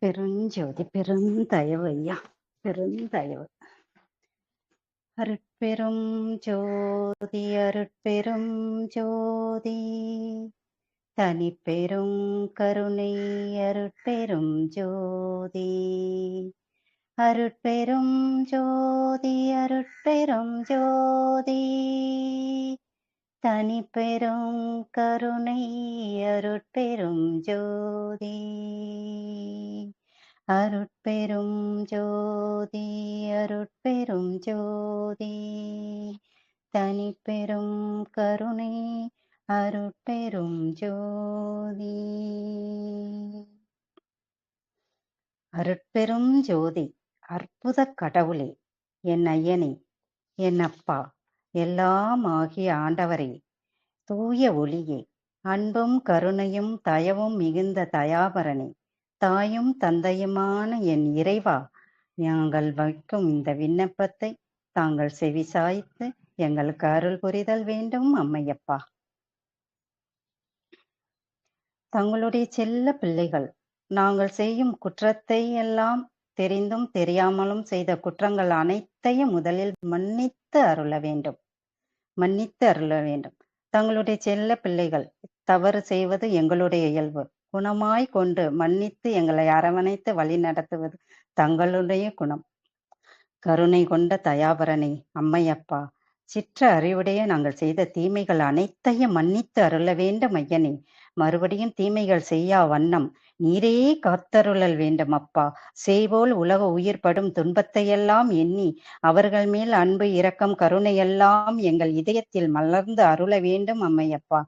பெருஞ்சோதி பெருந்தயவு ஐயா பெருந்தயவு அருட்பெரும் ஜோதி அருட்பெரும் ஜோதி தனி பெரும் கருணை அருட்பெரும் ஜோதி அருட்பெரும் ஜோதி அருட்பெரும் ஜோதி தனிப்பெரும் கருணை அருட்பெரும் ஜோதி. அருட்பெரும் ஜோதி அருட்பெரும் ஜோதி. தனிப்பெரும் கருணை அருட்பெரும் ஜோதி. அருட்பெரும் ஜோதி அற்புத கடவுளே என் ஐயனே என் அப்பா. எல்லாம் ஆகிய ஆண்டவரே தூய ஒளியே அன்பும் கருணையும் தயவும் மிகுந்த தயாபரனே தாயும் தந்தையுமான என் இறைவா நாங்கள் வைக்கும் இந்த விண்ணப்பத்தை தாங்கள் செவிசாய்த்து எங்களுக்கு அருள் புரிதல் வேண்டும் அம்மையப்பா. தங்களுடைய செல்ல பிள்ளைகள் நாங்கள் செய்யும் குற்றத்தை எல்லாம் தெரிந்தும் தெரியாமலும் செய்த குற்றங்கள் அனைத்தையும் முதலில் மன்னித்து அருள வேண்டும். மன்னித்து அருள வேண்டும். தங்களுடைய செல்ல பிள்ளைகள் தவறு செய்வது எங்களுடைய இயல்பு. குணமாய் கொண்டு மன்னித்து எங்களை அரவணைத்து வழி நடத்துவது தங்களுடைய குணம். கருணை கொண்ட தயாபரணி அம்மையப்பா சிற்ற அறிவுடைய நாங்கள் செய்த தீமைகள் அனைத்தையும் மன்னித்து அருள வேண்டும் ஐயனே. மறுபடியும் தீமைகள் செய்யா வண்ணம் நீரே காத்தருளல் வேண்டும் அப்பா சேவோல் உலக உயிர்படும் துன்பத்தையெல்லாம் எண்ணி அவர்கள் மேல் அன்பு இரக்கம் கருணையெல்லாம் எங்கள் இதயத்தில் மலர்ந்து அருள வேண்டும் அம்மையப்பா.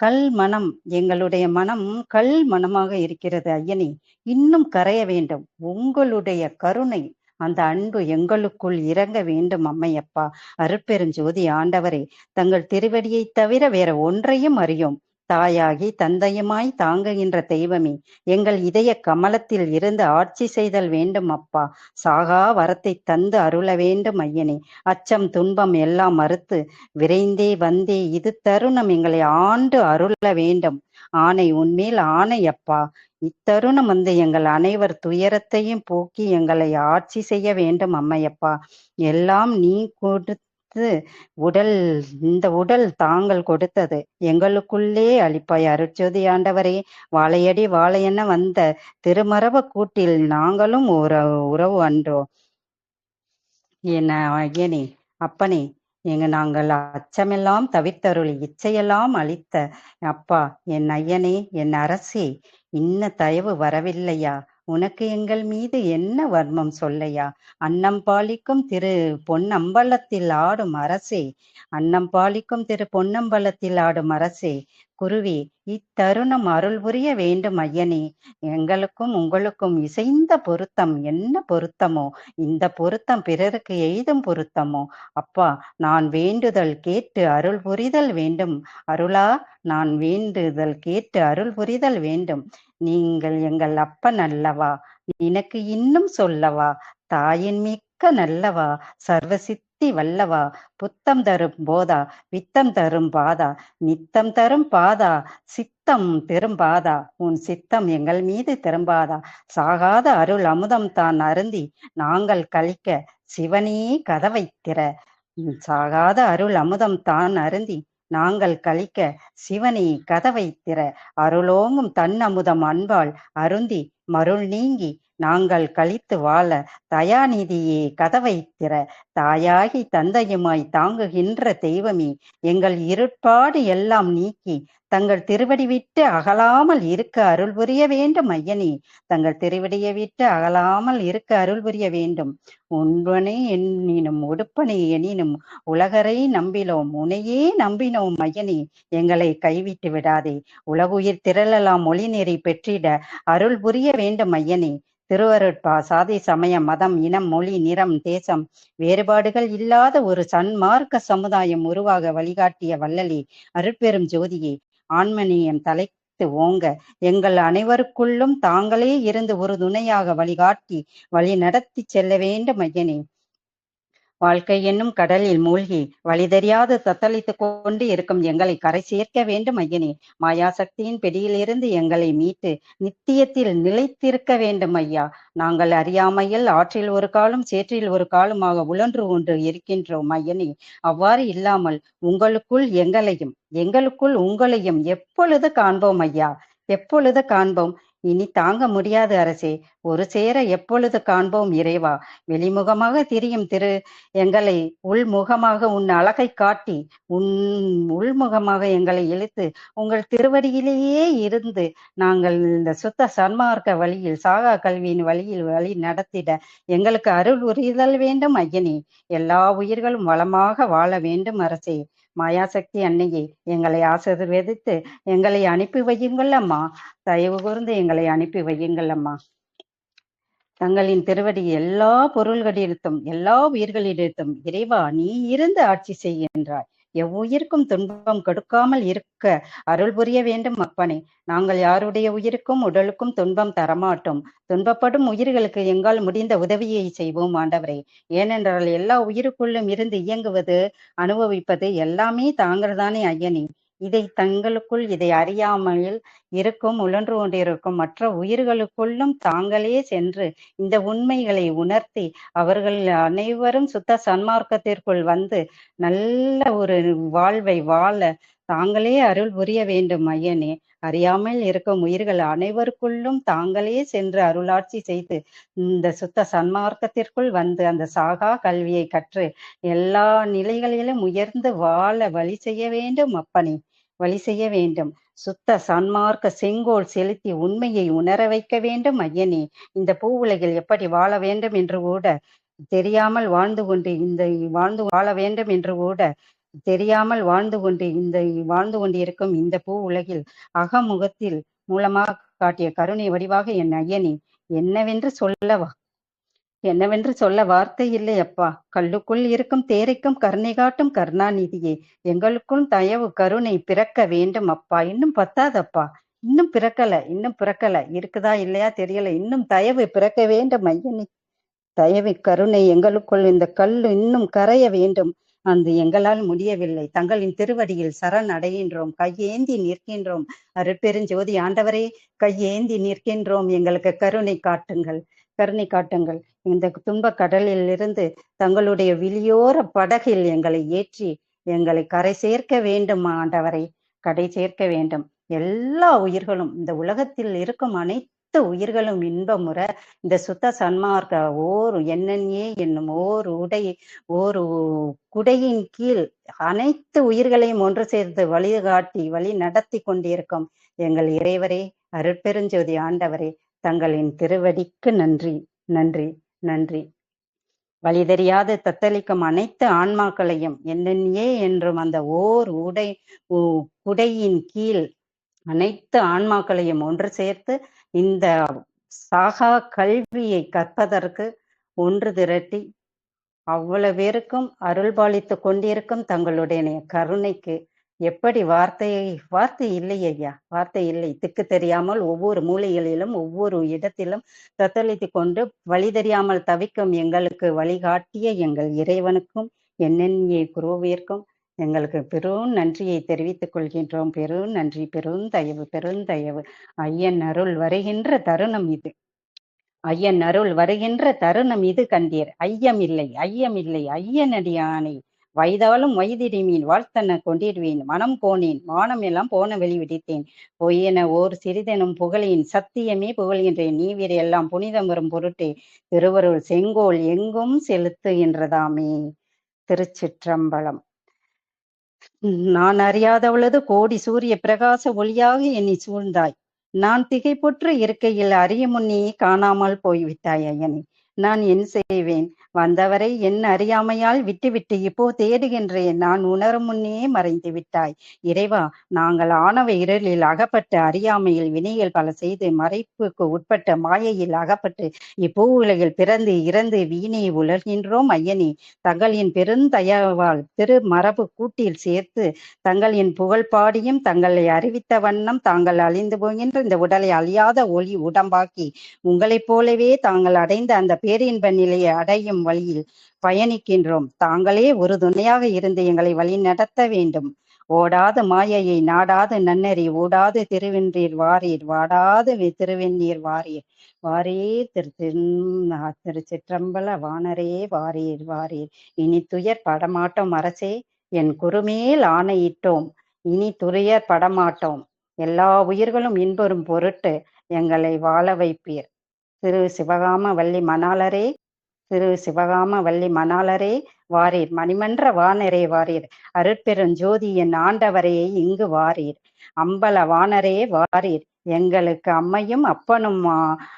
கல் மனம் எங்களுடைய மனம் கல் மனமாக இருக்கிறது ஐயனே. இன்னும் கரைய வேண்டும். உங்களுடைய கருணை அந்த அன்பு எங்களுக்குள் இறங்க வேண்டும் அம்மையப்பா. அருட்பெருஞ்சோதி ஆண்டவரே தங்கள் திருவடியை தவிர வேற ஒன்றையும் அறியோம். தாயாகி தந்தையுமாய் தாங்குகின்ற தெய்வமே எங்கள் இதய கமலத்தில் இருந்து ஆட்சி செய்தல் வேண்டும் அப்பா. சாகா வரத்தை தந்து அருள வேண்டும் ஐயனே. அச்சம் துன்பம் எல்லாம் மறுத்து விரைந்தே வந்தே இது தருணம் எங்களை ஆண்டு அருள வேண்டும். ஆணை உன்மேல் ஆணை அப்பா. இத்தருணம் வந்து எங்கள் அனைவர் துயரத்தையும் போக்கி எங்களை ஆட்சி செய்ய வேண்டும் அம்மையப்பா. எல்லாம் நீ கொடுத்து உடல் இந்த உடல் தாங்கள் கொடுத்தது. எங்களுக்குள்ளே அளிப்பாய் அருட்சோதி ஆண்டவரே வாழையடி வாழையென வந்த திருமரப கூட்டில் நாங்களும் ஒரு உறவு அன்றோம் என் ஐயனே அப்பனே எங்க நாங்கள் அச்சமெல்லாம் தவித்தருள் இச்சையெல்லாம் அளித்த அப்பா என் ஐயனே என் அரசே இன்ன தயவு வரவில்லையா? உனக்கு எங்கள் மீது என்ன வர்மம் சொல்லையா? அன்னம் பாலிக்கும் திரு பொன்னம்பலத்தில் ஆடும் அரசே. அன்னம் பாலிக்கும் திரு பொன்னம்பலத்தில் ஆடும் அரசே. குருவி இத்தருணம் அருள் புரிய வேண்டும் ஐயனே. எங்களுக்கும் உங்களுக்கும் இசைந்த பொருத்தம் என்ன பொருத்தமோ? இந்த பொருத்தம் பிறருக்கு எய்தும் பொருத்தமோ? அப்பா நான் வேண்டுதல் கேட்டு அருள் புரிதல் வேண்டும். அருளா நான் வேண்டுதல் கேட்டு அருள் புரிதல் வேண்டும். நீங்கள் எங்கள் அப்பன் அல்லவா? எனக்கு இன்னும் சொல்லவா? தாயின் மிக்க நல்லவா? சர்வசித் சக்தி வல்லவா? புத்தம் தரும் போதா? வித்தம் தரும் பாதா? நித்தம் தரும் பாதா? சித்தம் திரும்பாதா உன் சித்தம் எங்கள் மீது திரும்பாதா சாகாத அருள் அமுதம் தான் அருந்தி நாங்கள் கழிக்க சிவனே கதவை திற. சாகாத அருள் அமுதம் தான் அருந்தி நாங்கள் கழிக்க சிவனே கதவை திற. அருளோங்கும் தன்னமுதம் அன்பால் அருந்தி மருள் நீங்கி நாங்கள் கழித்து வாழ தயாநிதியே கதவை திற தாயாகி தந்தையுமாய் தாங்குகின்ற தெய்வமே எங்கள் இருட்பாடு எல்லாம் நீக்கி தங்கள் திருவடி விட்டு அகலாமல் இருக்க அருள் புரிய வேண்டும் ஐயனே. தங்கள் திருவடியை விட்டு அகலாமல் இருக்க அருள் புரிய வேண்டும். உண்பனே எண்ணினும் உடுப்பனை எனினும் உலகரை நம்பினோம் உனையே நம்பினோம் ஐயனே. எங்களை கைவிட்டு விடாதே. உலகுயிர் திரளலாம் மொழி நெறி பெற்றிட அருள் புரிய வேண்டும் ஐயனே. திருவருட்பா சாதி சமயம் மதம் இனம் மொழி நிறம் தேசம் வேறுபாடுகள் இல்லாத ஒரு சன்மார்க்க சமுதாயம் உருவாக வழிகாட்டிய வள்ளலே அருட்பெரும் ஜோதியே. ஆன்மநேயம் தலைத்து ஓங்க எங்கள் அனைவருக்குள்ளும் தாங்களே இருந்து ஒரு துணையாக வழிகாட்டி வழி நடத்தி செல்ல வேண்டும் ஐயனே. வாழ்க்கை என்னும் கடலில் மூழ்கி வழிதறியாது தத்தளித்துக் கொண்டு இருக்கும் எங்களை கரை சேர்க்க வேண்டும் ஐயனே. மாயாசக்தியின் பிடியிலிருந்து எங்களை மீட்டு நித்தியத்தில் நிலைத்திருக்க வேண்டும் ஐயா. நாங்கள் அறியாமையில் ஆற்றில் ஒரு காலும் சேற்றில் ஒரு காலமாக உழன்று கொண்டு இருக்கின்றோம் ஐயனே. அவ்வாறு இல்லாமல் உங்களுக்குள் எங்களையும் எங்களுக்குள் உங்களையும் எப்பொழுது காண்போம் ஐயா? எப்பொழுது காண்போம்? இனி தாங்க முடியாது அரசே. ஒரு சேர எப்பொழுது காண்போம் இறைவா? வெளிமுகமாக திரியும் திரு எங்களை உள்முகமாக உன் அழகை காட்டி உன் உள்முகமாக எங்களை இழுத்து உங்கள் திருவடியிலேயே இருந்து நாங்கள் இந்த சுத்த சன்மார்க்க வழியில் சாகா கல்வியின் வழியில் வழி நடத்திட எங்களுக்கு அருள் உரிதல் வேண்டும் ஐயனே எல்லா உயிர்களும் வளமாக வாழ வேண்டும் அரசே. மாயாசக்தி அன்னையே எங்களை ஆசீர்வதித்து எங்களை அனுப்பி வையுங்கள் அம்மா. தயவு கூர்ந்து எங்களை அனுப்பி வையுங்கள் அம்மா. தங்களின் திருவடி எல்லா பொருள்களிடத்தும் எல்லா உயிர்களிடத்தும் இறைவா நீ இருந்து ஆட்சி செய்கின்றாய் எவ்வுயிருக்கும் துன்பம் கொடுக்காமல் இருக்க அருள் புரிய வேண்டும் அப்பனே. நாங்கள் யாருடைய உயிருக்கும் உடலுக்கும் துன்பம் தரமாட்டோம். துன்பப்படும் உயிர்களுக்கு எங்கால் முடிந்த உதவியை செய்வோம் ஆண்டவரே. ஏனென்றால் எல்லா உயிருக்குள்ளும் இருந்து இயங்குவது அனுபவிப்பது எல்லாமே தாங்கள் தானே ஐயனே. இதை தங்களுக்குள் இதை அறியாமல் இருக்கும் உழன்று கொண்டிருக்கும் மற்ற உயிர்களுக்குள்ளும் தாங்களே சென்று இந்த உண்மைகளை உணர்த்தி அவர்கள் அனைவரும் சுத்த சன்மார்க்கத்திற்குள் வந்து நல்ல ஒரு வாழ்வை வாழ தாங்களே அருள் புரிய வேண்டும் ஐயனே. அறியாமல் இருக்கும் உயிர்கள் அனைவருக்குள்ளும் தாங்களே சென்று அருளாட்சி செய்து இந்த சுத்த சன்மார்க்கத்திற்குள் வந்து அந்த சாகா கல்வியை கற்று எல்லா நிலைகளிலும் உயர்ந்து வாழ வழி செய்ய வேண்டும் அப்பனே. வழி செய்ய வேண்டும். சுத்த சன்மார்க்க செங்கோல் செலுத்தி உண்மையை உணர வைக்க வேண்டும் ஐயனே. இந்த பூ உலகில் எப்படி வாழ வேண்டும் என்று கூட தெரியாமல் வாழ்ந்து கொண்டு இந்த வாழ்ந்து வாழ வேண்டும் என்று கூட தெரியாமல் வாழ்ந்து கொண்டு இந்த வாழ்ந்து கொண்டிருக்கும் இந்த பூ உலகில் அகமுகத்தில் மூலமாக காட்டிய கருணை வடிவாக என் ஐயனே என்னவென்று சொல்லவா என்னவென்று சொல்ல வார்த்தை இல்லை அப்பா. கல்லுக்குள் இருக்கும் தேரைக்கும் கருணை காட்டும் கருணாநிதியே. எங்களுக்குள் தயவு கருணை பிறக்க வேண்டும் அப்பா. இன்னும் பத்தாதப்பா. இன்னும் பிறக்கல இன்னும் பிறக்கல. இருக்குதா இல்லையா தெரியல. இன்னும் தயவு பிறக்க வேண்டும் ஐயனி. தயவு கருணை எங்களுக்குள் இந்த கல்லு இன்னும் கரைய வேண்டும். அந்த எங்களால் முடியவில்லை. தங்களின் திருவடியில் சரண் அடைகின்றோம். கையேந்தி நிற்கின்றோம். அருட்பெருஞ்சோதி ஆண்டவரே கையேந்தி நிற்கின்றோம். எங்களுக்கு கருணை காட்டுங்கள். கருணை காட்டுங்கள். இந்த துன்ப கடலில் இருந்து தங்களுடைய விழியோர படகில் எங்களை ஏற்றி எங்களை கரை சேர்க்க வேண்டும் ஆண்டவரை. கடை சேர்க்க வேண்டும். எல்லா உயிர்களும் இந்த உலகத்தில் இருக்கும் அனைத்து உயிர்களும் இன்பமுற இந்த சுத்த சன்மார்க்க ஓர் என்னென்னே என்னும் ஓர் உடை ஓர் குடையின் கீழ் அனைத்து உயிர்களையும் ஒன்று சேர்த்து வழிகாட்டி வழி நடத்தி கொண்டிருக்கும் எங்கள் இறைவரே அருட்பெருஞ்சோதி ஆண்டவரே. தங்களின் திருவடிக்கு நன்றி நன்றி நன்றி. வழி தெரியாது தத்தளிக்கும் அனைத்து ஆன்மாக்களையும் என்னென்னே என்றும் அந்த ஓர் உடை குடையின் கீழ் அனைத்து ஆன்மாக்களையும் ஒன்று சேர்த்து இந்த சாகா கல்வியை கற்பதற்கு ஒன்று திரட்டி அவ்வளவு பேருக்கும் அருள்பாலித்து கொண்டிருக்கும் தங்களுடைய கருணைக்கு எப்படி வார்த்தையை வார்த்தை இல்லை ஐயா வார்த்தை இல்லை. திக்கு தெரியாமல் ஒவ்வொரு மூலைகளிலும் ஒவ்வொரு இடத்திலும் தத்தளித்து கொண்டு வழி தெரியாமல் தவிக்கும் எங்களுக்கு வழிகாட்டிய எங்கள் இறைவனுக்கும் என்னென்னிய குருவிற்கும் எங்களுக்கு பெரும் நன்றியை தெரிவித்துக் கொள்கின்றோம். பெரும் நன்றி பெரும் தயவு பெருந்தயவு ஐயன் அருள் வருகின்ற தருணம் இது. ஐயன் அருள் வருகின்ற தருணம் இது கண்டீர். ஐயம் இல்லை ஐயம் இல்லை ஐயனடியானை வயதாலும் வயதிடிமீன் வாழ்த்தன கொண்டிடுவேன். மனம் போனேன். மானம் எல்லாம் போன வெளிவிடித்தேன் பொய்யென ஓர் சிறிதெனும் புகழின் சத்தியமே புகழ்கின்றேன். நீவிர எல்லாம் புனிதம் வரும் பொருட்டே. திருவருள் செங்கோல் எங்கும் செலுத்துகின்றதாமே திருச்சிற்றம்பலம். நான் அறியாதவளது கோடி சூரிய பிரகாச ஒளியாக என்னை சூழ்ந்தாய். நான் திகைப்புற்று இருக்கையில் அறிய முன்னே காணாமல் போய்விட்டாய் ஐயனே. நான் என் செய்வேன்? வந்தவரை என் அறியாமையால் விட்டுவிட்டு இப்போ தேடுகின்றேன். நான் உணரும் முன்னே மறைந்து விட்டாய். இறைவா நாங்கள் ஆணவ இருளில் அகப்பட்டு அறியாமையில் வினையில் பல செய்து மறைப்புக்கு உட்பட்ட மாயையில் அகப்பட்டு இப்போ உலகில் பிறந்து இறந்து வீணை உலர்கின்றோம் ஐயனே. தங்களின் பெருந்தயவால் திரு மரபு கூட்டில் சேர்த்து தங்களின் புகழ் பாடியும் தங்களை அறிவித்த வண்ணம் தாங்கள் அழிந்து போகின்ற இந்த உடலை அழியாத ஒளி உடம்பாக்கி உங்களைப் போலவே தாங்கள் அடைந்த அந்த பேரின்ப நிலையை அடையும் வழியில் பயணிக்கின்றோம். தாங்களே ஒரு துணையாக இருந்து எங்களை வழி நடத்த வேண்டும். ஓடாத மாயையை நாடாது நன்னறி ஓடாது திருவென்றீர் வாரீர் வாடாது திருவெந்நீர் வாரீர். வாரே திரு திரு- சிற்றம்பல வானரே வாரீர் வாரீர். இனி துயர் படமாட்டோம் அரசே என் குருமேல் ஆணையிட்டோம். இனி துறையர் படமாட்டோம். எல்லா உயிர்களும் இன்பரும் பொருட்டு எங்களை வாழ வைப்பீர். திரு சிவகாம வள்ளி மணாளரே திரு சிவகாம வள்ளி மணாளரே வாரீர். மணிமன்ற வானரே வாரீர். அருட்பெருஞ்சோதி என் ஆண்டவரே இங்கு வாரீர். அம்பல வானரே வாரீர். எங்களுக்கு அம்மையும் அப்பனும்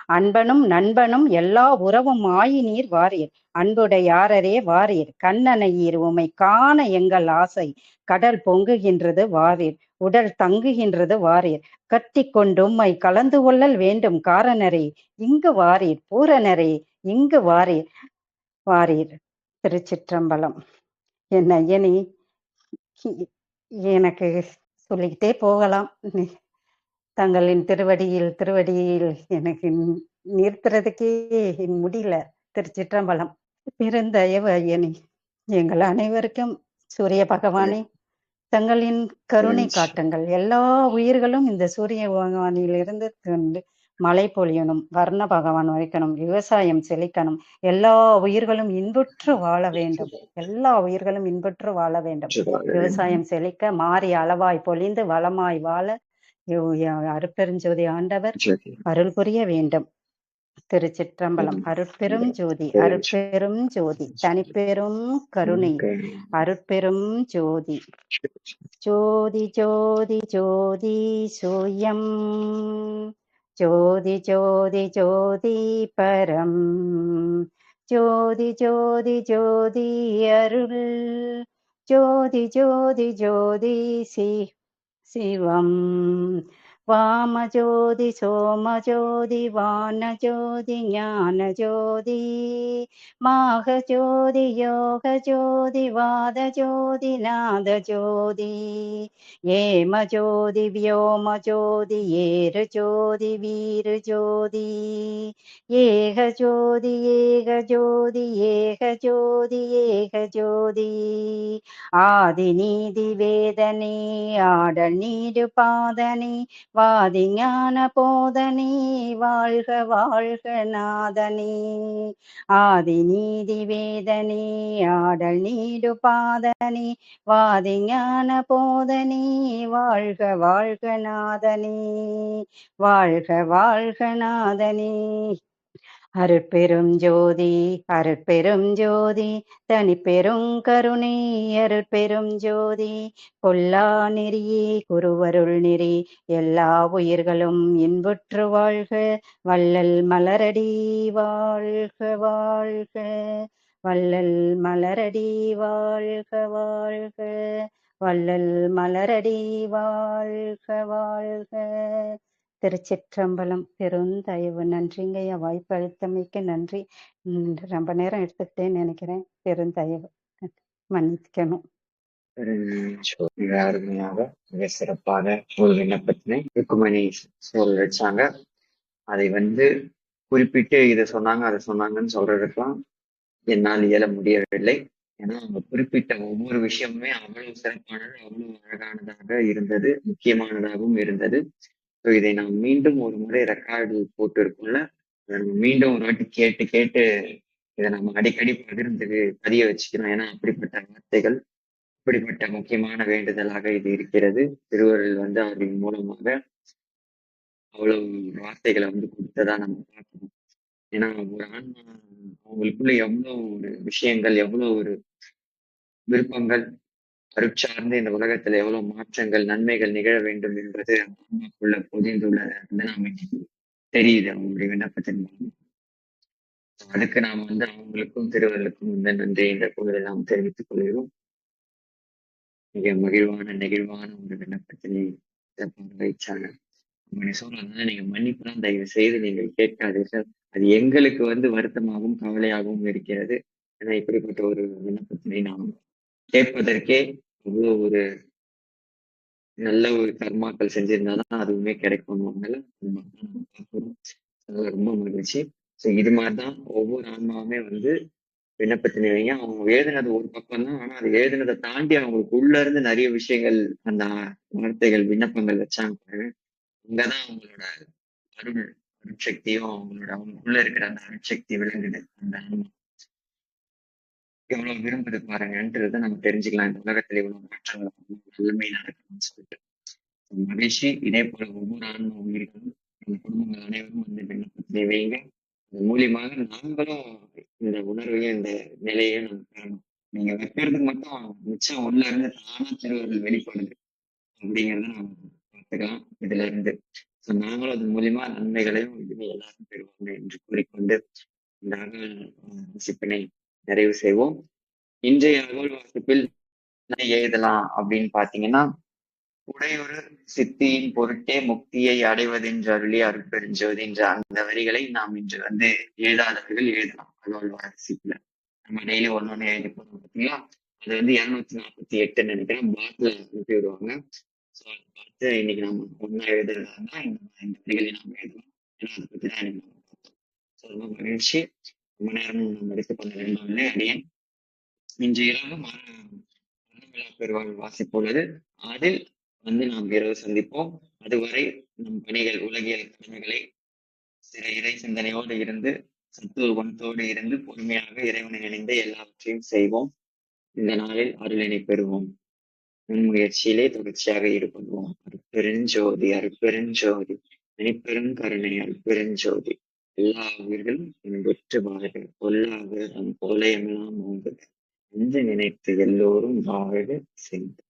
அன்பனும் நண்பனும் எல்லா உறவும் ஆயினீர் வாரீர். அன்புடையாரரே வாரீர். கண்ணனையீர் உமை காண எங்கள் ஆசை. கடல் பொங்குகின்றது வாரீர். உடல் தங்குகின்றது வாரீர். கட்டி கொண்டு உம்மை கலந்து கொள்ளல் வேண்டும் காரணரே. இங்கு வாரீர். பூரணரே. இங்கு வாரீர் வாரீர் திருச்சிற்றம்பலம். என் ஐயனி எனக்கு சொல்லிக்கிட்டே போகலாம். தங்களின் திருவடியில் திருவடியில் எனக்கு நிறுத்துறதுக்கே முடியல. திருச்சிற்றம்பலம். பெருந்தயவு ஐயனி எங்கள் அனைவருக்கும் சூரிய பகவானே தங்களின் கருணை காட்டுங்கள். எல்லா உயிர்களும் இந்த சூரிய பகவானிலிருந்து மழை பொழியணும் வர்ண பகவான் வைக்கணும் விவசாயம் செழிக்கணும். எல்லா உயிர்களும் இன்புற்று வாழ வேண்டும். எல்லா உயிர்களும் இன்புற்று வாழ வேண்டும். விவசாயம் செழிக்க மாறி அளவாய் பொழிந்து வளமாய் வாழ அருட்பெருஞ்சோதி ஆண்டவர் அருள் புரிய வேண்டும். திருச்சிற்றம்பலம் அருட்பெரும் ஜோதி அருட்பெரும் ஜோதி தனிப்பெரும் கருணை அருட்பெரும் ஜோதி. ஜோதி ஜோதி ஜோதி சோயம். ஜோதி ஜோதி ஜோதி பரம் ஜோதி ஜோதி ஜோதி அருள் ஜோதி ஜோதி ஜோதி சி சிவம் வாமஜோதி சோமஜோதி வானஜோதி ஞானஜோதி மாகஜோதி யோகஜோதி வாதஜோதி நாதஜோதி ஏமஜோதி வியோமஜோதி ஏருஜோதி வீருஜோதி ஏகஜோதி ஏகஜோதி ஏகஜோதி ஏகஜோதி ஆதி நீதி வேதனே ஆடல் நீடு வாதி ஞான போதனே வாழ்க வாழ்க நாதனி. ஆதி நீதி வேதனி ஆடல் நீடு பாதனி. வாதி ஞான போதனே வாழ்க வாழ்க நாதனி. வாழ்க வாழ்க நாதனி. அருட்பெரும் ஜோதி அருட்பெரும் ஜோதி தனிப்பெரும் கருணை அருட்பெரும் ஜோதி. கொல்லா நெறியே குருவருள் நெறி எல்லா உயிர்களும் இன்புற்று வாழ்க வள்ளல் மலரடி வாழ்க வாழ்க. வள்ளல் மலரடி வாழ்க வாழ்க. வள்ளல் மலரடி வாழ்க வாழ்க. திருச்சிற்றம்பலம் பெருந்தயவு நன்றிங்கய்யா வாய்ப்பு அளித்தமைக்கு நன்றி. ம், ரொம்ப நேரம் எடுத்துக்கிட்டேன்னு நினைக்கிறேன். பெருந்தயவு மன்னிக்கணும். மிக அருமையாக மிக சிறப்பாக ஒரு விண்ணப்பத்தினை ருக்குமணி சொல் வச்சாங்க அதை வந்து குறிப்பிட்டு இதை சொன்னாங்க அதை சொன்னாங்கன்னு சொல்றதுக்கெல்லாம் என்னால் இயல முடியவில்லை. ஏன்னா அவங்க குறிப்பிட்ட ஒவ்வொரு விஷயமுமே அவ்வளவு சிறப்பானது அவ்வளவு அழகானதாக இருந்தது முக்கியமானதாகவும் இருந்தது. ஸோ இதை நாம் மீண்டும் ஒரு முறை ரெக்கார்டு போட்டு இருக்கோம்ல அதை நம்ம மீண்டும் ஒரு வாட்டி கேட்டு கேட்டு இதை நம்ம அடிக்கடி பகிர்ந்து பதிய வச்சுக்கணும். ஏன்னா அப்படிப்பட்ட வார்த்தைகள் இப்படிப்பட்ட முக்கியமான வேண்டுதலாக இது இருக்கிறது. திருவருள் வந்து அவர்களின் மூலமாக அவ்வளவு வார்த்தைகளை வந்து கொடுத்ததா நம்ம பார்க்கணும். ஏன்னா ஒரு ஆன்மா அவங்களுக்குள்ள எவ்வளோ ஒரு விஷயங்கள் எவ்வளோ ஒரு விருப்பங்கள் அருட்சார்ந்து இந்த உலகத்துல எவ்வளவு மாற்றங்கள் நன்மைகள் நிகழ வேண்டும் என்பது அம்மாக்குள்ள ஆன்மாக்குள்ள பொதிந்துள்ளது வந்து நாம இன்னைக்கு தெரியுது அவங்களுடைய விண்ணப்பத்தின் மூலம். அதுக்கு நாம் வந்து அவங்களுக்கும் திருவர்களுக்கும் இந்த நன்றி இந்த கோவிலை நாம் தெரிவித்துக் கொள்கிறோம். மிக மகிழ்வான நெகிழ்வான ஒரு விண்ணப்பத்தினை சிறப்பாக வைச்சாங்க உங்களுடைய நீங்க மன்னிப்புலாம் தயவு செய்து நீங்கள் கேட்காதீர்கள். அது எங்களுக்கு வந்து வருத்தமாகவும் கவலையாகவும் இருக்கிறது. ஏன்னா இப்படிப்பட்ட ஒரு விண்ணப்பத்தினை நாம் கேட்பதற்கே அவ்வளோ ஒரு நல்ல ஒரு கர்மாக்கள் செஞ்சிருந்தாதான் அதுவுமே கிடைக்கும் நம்ம ரொம்ப மகிழ்ச்சி. ஸோ இது மாதிரிதான் ஒவ்வொரு ஆன்மாவுமே வந்து விண்ணப்பத்தினவங்க அவங்க எழுதினது ஒரு பக்கம் தான். ஆனா அது எழுதினதை தாண்டி அவங்களுக்கு உள்ள இருந்து நிறைய விஷயங்கள் அந்த வார்த்தைகள் விண்ணப்பங்கள் வச்சாங்க அங்கதான் அவங்களோட அருள் அருட்சக்தியும் அவங்களோட அவங்களுக்குள்ள இருக்கிற அந்த அருட்சக்தி விளங்குது. அந்த ஆன்மா. எவ்வளவு விரும்புது பாருங்கன்றத நம்ம தெரிஞ்சுக்கலாம். இந்த உலகத்துல இவ்வளவு மாற்றங்கள் நடக்கணும்னு சொல்லிட்டு. மகிழ்ச்சி இதே போல ஒவ்வொரு ஆன்ம உயிர்களும் நம்ம குடும்பங்கள் அனைவரும் வந்து விண்ணப்பத்திலே வைங்க மூலியமாக நாங்களும் இந்த உணர்வையும் இந்த நிலையையும் நம்ம பெறணும். நீங்க வைக்கிறது மட்டும் மிச்சம் உள்ள இருந்து தானா திருவருள் வெளிப்படுது. அப்படிங்கறத நம்ம பார்த்துக்கலாம். இதுல இருந்து ஸோ நாங்களும் அது மூலியமா நன்மைகளையும் இதுவே எல்லாரும் பெறுவாங்க என்று கூறிக்கொண்டு இந்த அகல் நிறைவு செய்வோம். இன்றைய அகல் வாசிப்பில் எழுதலாம் அப்படின்னு பாத்தீங்கன்னா உடையொரு சித்தியின் பொருட்டே முக்தியை அடைவதென்று அருளி அருட்பெருஞ்சோதி என்ற அந்த வரிகளை நாம் இன்று வந்து எழுதாதவர்கள் எழுதலாம். அகல் வாசிப்புல நம்ம டெய்லி ஒண்ணு எழுதி போறோம் பாத்தீங்களா? அது வந்து இருநூத்தி நாற்பத்தி எட்டுன்னு நினைக்கிறேன். பாத்துல அனுப்பி விடுவாங்க. ஸோ அதை பார்த்து இன்னைக்கு நம்ம ஒன்னா எழுதுறதா இந்த வரிகளை நாம் எழுதலாம். ஏன்னா அதை பத்தி தான் எனக்கு ரொம்ப மகிழ்ச்சி. ரொம்ப நேரம் நாம் எடுத்துக்கொண்ட வேண்டும் இல்லை அடியேன் இன்று இரவு மர பெருவாள் வாசிப்புள்ளது அதில் வந்து நாம் இரவு சந்திப்போம். அதுவரை நம் பணிகள் உலகியல் கடமைகளை சில இறை சிந்தனையோடு இருந்து சத்துவ குணத்தோடு இருந்து பொறுமையாக இறைவனை நினைந்து எல்லாவற்றையும் செய்வோம். இந்த நாளில் அருளினை பெறுவோம். முன்முயற்சியிலே தொடர்ச்சியாக ஈடுபடுவோம். அருட்பெருஞ்சோதி அருட்பெருஞ்சோதி தனிப்பெரும் கருணை அருட்பெருஞ்சோதி. எல்லா உயிர்களும் இன்புற்று வாழ்க பொல்லாக நம் கோலையெல்லாம் ஓங்குக என்று நினைத்து எல்லோரும் வாழ்க செய்து